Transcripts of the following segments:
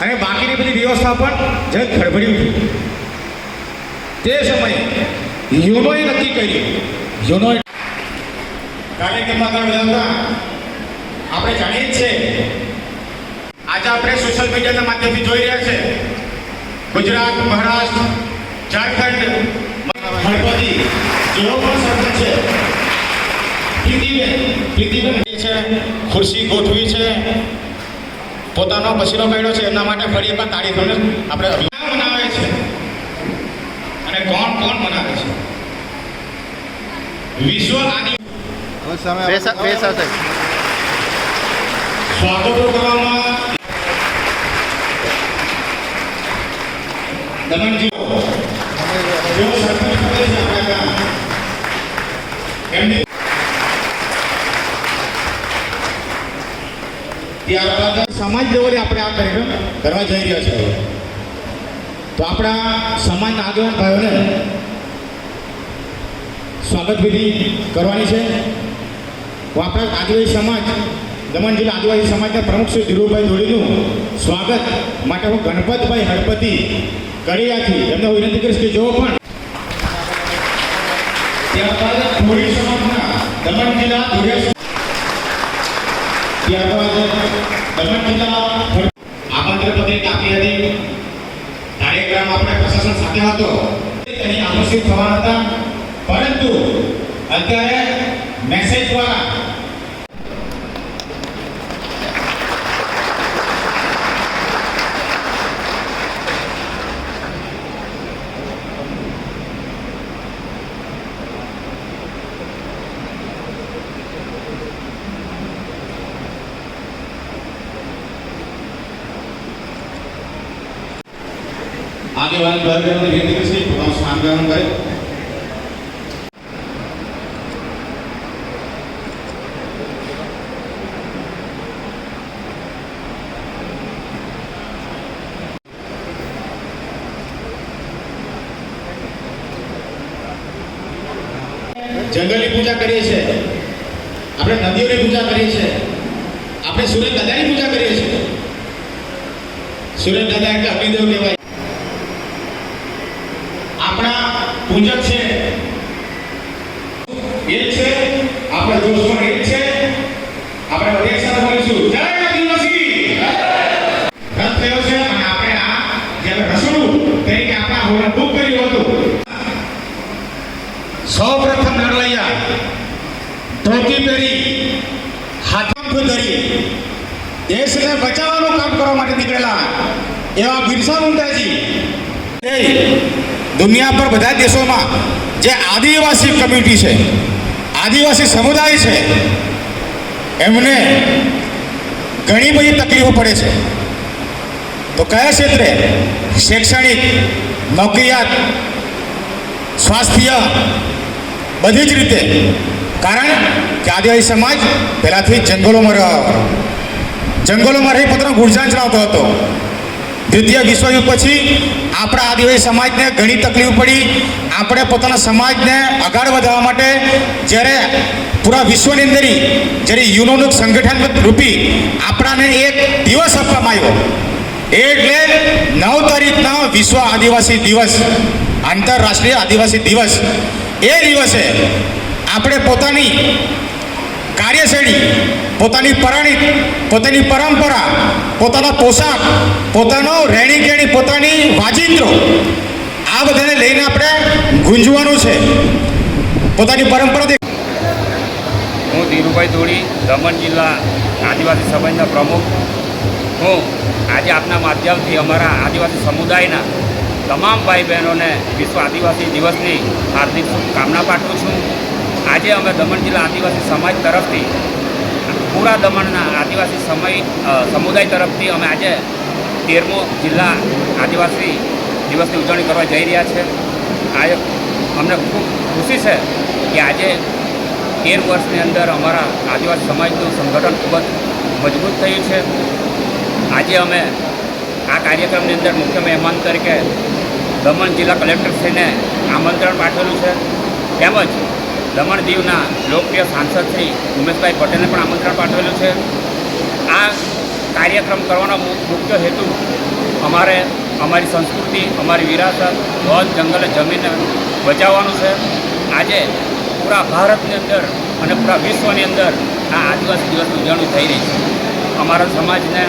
આટલી બધી વ્યવસ્થા પણ જગ ખડબડ્યું હતું તે સમયે યોનોએ નક્કી કર્યું. યોનો કાર્યક્રમમાં આગળ વધારતા આપણે જાણીએ જ છે આજે આપણે સોશિયલ મીડિયાના માધ્યમથી જોઈ રહ્યા છે. ગુજરાત મહારાષ્ટ્ર ઝારખંડ ગણપતિ જેઓ પણ સરપંચ છે. પ્રીતિબેન પ્રીતિબેન છે ખુરશી ગોઠવી છે. પોતાનો પસીનો કર્યો છે એમના માટે ફરી એકવાર તાળી થઈને આપણે મનાવે છે અને કોણ કોણ મનાવે છે? વિશ્વ આદિ બેસા બેસા સ્વાગતો કરવામાં દમણજી જેઓ સરપંચ પદે છે આપણા ગામ એમની ત્યારબાદ સમાજ લેવલે આપણે આ કાર્યક્રમ કરવા જઈ રહ્યા છીએ તો આપણા સમાજના આગેવાન ભાઈઓને સ્વાગત વિધિ કરવાની છે. હું આપણા આદિવાસી સમાજ, દમણ જિલ્લા આદિવાસી સમાજના પ્રમુખ શ્રી ધીરુભાઈ ધોળીનું સ્વાગત માટે હું ગણપતભાઈ હળપતિ કડિયાથી એમને હું વિનંતી કરીશ કે જો પણ ત્યારબાદ ધોળી સમાજના દમણ જિલ્લા ધોળિયા ત્યારબાદ દમણ જિલ્લા આમંત્રણ હતી. કાર્યક્રમ આપણે પ્રશાસન સાથે હતો. તેની આમંત્રિત થવાના હતા. પરંતુ અત્યારે મેસેજ દ્વારા આગેવાન ભાઈઓને વિનંતી કે પોતાનું સ્થાન ગ્રહણ કરે જંગલની પૂજા કરીએ છીએ આપણે નદીઓની પૂજા કરીએ છીએ આપણે સૂર્ય દાદાની પૂજા કરીએ છીએ સૂર્ય દાદા એટલે અગ્નિદેવ કહેવાય આપણા પૂજક છે એ જ છે આપણા દોસ્તો એ છે આપણે બોલીશું છે આપણે આ જ્યારે રસોડું તરીકે આપણા હોલને બુક કર્યું હતું સૌ પ્રથમ લડવૈયા ધોતી પહેરી હાથમાં ધરી, દેશને બચાવવાનું કામ કરવા માટે નીકળેલા એવા બિરસા મુંડાજી. દુનિયા પર બધા દેશોમાં જે આદિવાસી કમ્યુનિટી છે આદિવાસી સમુદાય છે, એમને ઘણી બધી તકલીફો પડે છે. તો કયા ક્ષેત્રે? શૈક્ષણિક, નોકરિયાત, સ્વાસ્થ્ય, બધી જ રીતે. કારણ કે આદિવાસી સમાજ પહેલાંથી જંગલોમાં રહ્યો જંગલોમાં રહી પોતાનો ગુરજાન ચલાવતો હતો. દ્વિતીય વિશ્વયુદ્ધ પછી આપણા આદિવાસી સમાજને ઘણી તકલીફ પડી. આપણે પોતાના સમાજને આગળ વધારવા માટે જ્યારે પૂરા વિશ્વની અંદર જ્યારે યુનોનું સંગઠન રૂપી આપણાને એક દિવસ આપવામાં આવ્યો. એટલે નવ તારીખના વિશ્વ આદિવાસી દિવસ, આંતરરાષ્ટ્રીય આદિવાસી દિવસ. એ દિવસે આપણે પોતાની કાર્યશૈલી, પોતાની પરાણી પોતાની પરંપરા, પોતાનો પોશાક, પોતાનો રહેણી કહેણી પોતાની વાજિંત્રો, આ બધાને લઈને આપણે ગુંજવાનું છે. પોતાની પરંપરાથી હું ધીરુભાઈ ધોળી, દમણ જિલ્લા આદિવાસી સમાજના પ્રમુખ. હું આજે આપના માધ્યમથી અમારા આદિવાસી સમુદાયના તમામ ભાઈ બહેનોને વિશ્વ આદિવાસી દિવસની હાર્દિક શુભકામના પાઠવું છું. આજે અમે દમણ જિલ્લા આદિવાસી સમાજ તરફથી, પૂરા દમણના આદિવાસી સમય સમુદાય તરફથી અમે આજે તેરમો જિલ્લા આદિવાસી દિવસની ઉજવણી કરવા જઈ રહ્યા છે. આજે અમને ખૂબ ખુશી છે કે આજે તેર વર્ષની અંદર અમારા આદિવાસી સમાજનું સંગઠન ખૂબ જ મજબૂત થયું છે. આજે અમે આ કાર્યક્રમની અંદર મુખ્ય મહેમાન તરીકે દમણ જિલ્લા કલેક્ટરશ્રીને આમંત્રણ પાઠવેલું છે. તેમજ દમણ દીવના લોકપ્રિય સાંસદ શ્રી ઉમેશભાઈ પટેલને પણ આમંત્રણ પાઠવેલું છે. આ કાર્યક્રમ કરવાનો મુખ્ય હેતુ અમારે, અમારી સંસ્કૃતિ, અમારી વિરાસત, વન, જંગલ, જમીન બચાવવાનું છે. આજે પૂરા ભારતની અંદર અને પૂરા વિશ્વની અંદર આ આદિવાસી દિવસની ઉજવણી થઈ રહી છે. અમારા સમાજને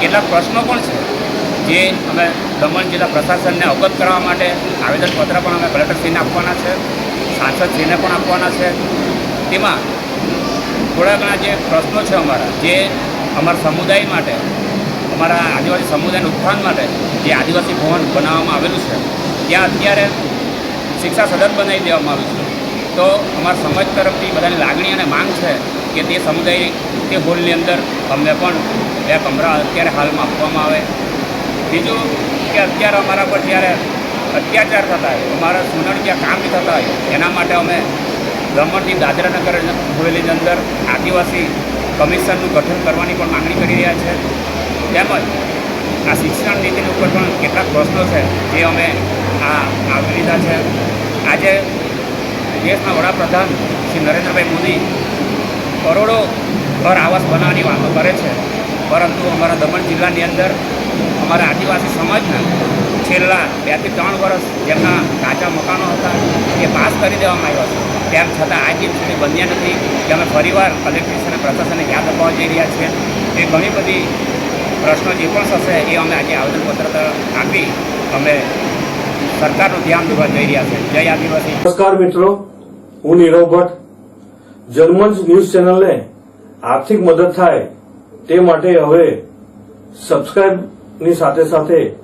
કેટલાક પ્રશ્નો પણ છે, જે અમે દમણ જિલ્લા પ્રશાસનને અવગત કરવા માટે આવેદનપત્ર પણ અમે કલેક્ટરશ્રીને આપવાના છે. સાંસદશ્રીને પણ આપવાના છે. તેમાં થોડા ઘણા જે પ્રશ્નો છે અમારા, જે અમારા સમુદાય માટે, અમારા આદિવાસી સમુદાયના ઉત્થાન માટે જે આદિવાસી ભવન બનાવવામાં આવેલું છે, ત્યાં અત્યારે શિક્ષા સદન બનાવી દેવામાં આવ્યું છે. તો અમારા સમાજ તરફથી બધાની લાગણી અને માંગ છે કે તે સમુદાય તે હોલની અંદર અમને પણ બે કમરા અત્યારે હાલમાં આપવામાં આવે. બીજું કે અત્યારે અમારા પર જ્યારે અત્યાચાર થતા હોય. અમારા સોનળ ક્યાં કામ બી થતા હોય, એના માટે અમે દમણથી દાદરાનગર હવેલીની અંદર આદિવાસી કમિશનનું ગઠન કરવાની પણ માંગણી કરી રહ્યા છે. તેમજ આ શિક્ષણ નીતિની ઉપર પણ કેટલાક પ્રશ્નો છે, જે અમે આ આવરી લીધા છે. આજે દેશના વડાપ્રધાન શ્રી નરેન્દ્રભાઈ મોદી કરોડો ઘર આવાસ બનાવવાની વાતો કરે છે. પરંતુ અમારા દમણ જિલ્લાની અંદર અમારા આદિવાસી સમાજના છેલ્લા બેથી ત્રણ વર્ષ જેમના કાચા મકાનો હતા, એ પાસ કરી દેવામાં આવ્યા છે. તેમ છતાં આ દિન સુધી બન્યા નથી. કે અમે ફરીવાર કલેક્ટર અને પ્રશાસનને યાદ અપાવવા જઈ રહ્યા છીએ એ ઘણી બધી પ્રશ્નો જે પણ થશે એ અમે આજે આવેદનપત્ર આપી અમે સરકારનું ધ્યાન દોરવા જઈ રહ્યા છે. જય આદિવાસી. નમસ્કાર મિત્રો. હું નીરવ ભટ્ટ. જર્મન્સ ન્યૂઝ ચેનલને આર્થિક મદદ થાય તે માટે હવે સબસ્ક્રાઇબની સાથે સાથે